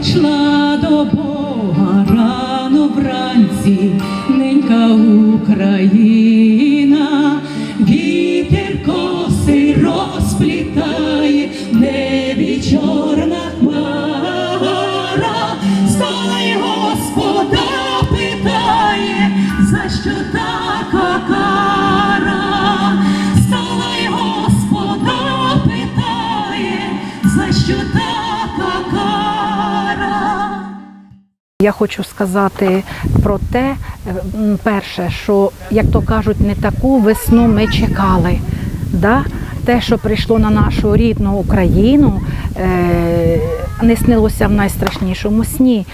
йшла до Бога рано вранці, ненька Україна, Я хочу сказати про те, е, перше, що, як то кажуть, не таку весну ми чекали. Да? Те, що прийшло на нашу рідну Україну, е, не снилося в найстрашнішому сні.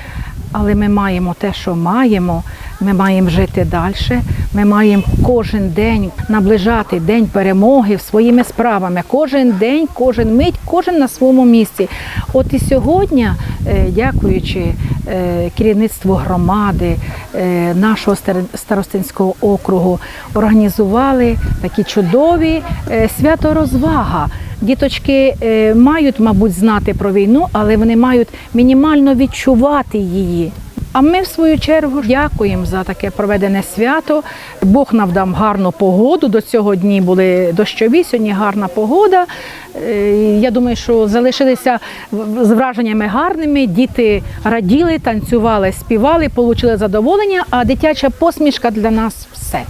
Але ми маємо те, що маємо, ми маємо жити далі. Ми маємо кожен день наближати день перемоги своїми справами. Кожен день, кожен мить, кожен на своєму місці. От і сьогодні, е, дякуючи е, керівництву громади е, нашого старостинського округу, організували такі чудові свято розвага. Діточки е, мають, мабуть, знати про війну, але вони мають мінімально відчувати її. А ми, в свою чергу, дякуємо за таке проведене свято. Бог нам дав гарну погоду. До цього дні були дощові, сьогодні гарна погода. Е, Я думаю, що залишилися з враженнями гарними. Діти раділи, танцювали, співали, отримали задоволення, а дитяча посмішка для нас все.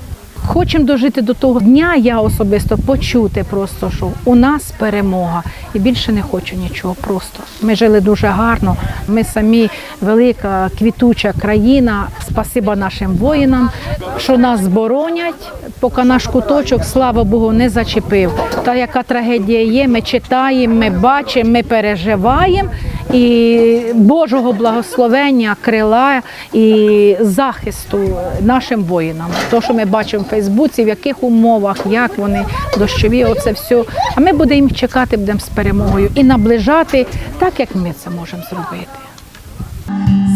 Хочемо дожити до того дня, я особисто почути просто, що у нас перемога. І більше не хочу нічого. Просто ми жили дуже гарно. Ми самі велика квітуча країна. Спасіба нашим воїнам, що нас боронять, поки наш куточок, слава Богу, не зачепив. Та яка трагедія є, ми читаємо, ми бачимо, ми переживаємо. І Божого благословення, крила і захисту нашим воїнам. То, що ми бачимо в Фейсбуці, в яких умовах, як вони дощові, оце все. А ми будемо їх чекати, будемо з перемогою і наближати так, як ми це можемо зробити.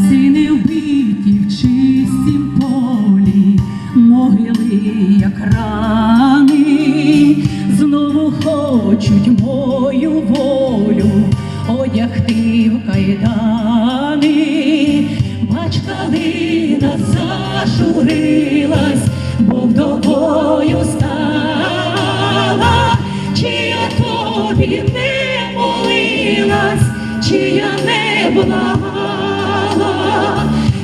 Сини вбиті в чистім полі, могили, як рани, знову хочуть мою волю одягти калина зажурилась, бо вдовою стала, чи тобі не молилась, чи не благала,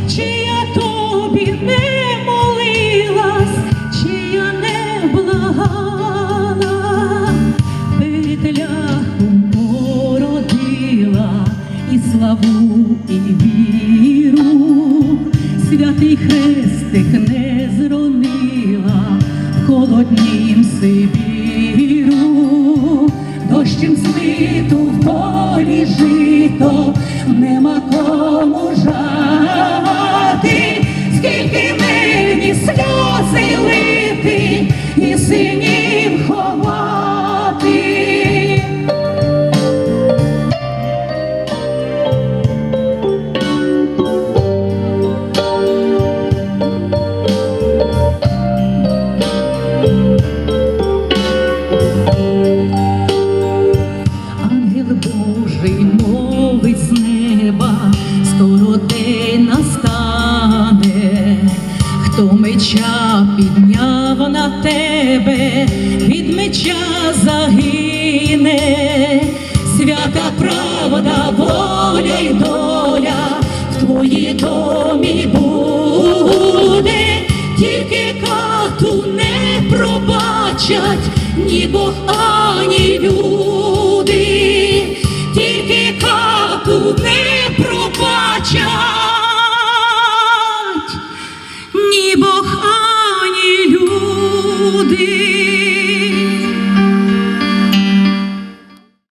чи тобі не молилась, чи не благала, петляху породила і славу, і віру, святий хрестик не зронила в холоднім Сибіру, дощем світу в полі жито, нема кому жати, скільки мені сльози лити і синів меча підняв на тебе, від меча загине, свята правда, воля й доля в твоїй домі буде, тільки кату не пробачать ні Бог, ані люди,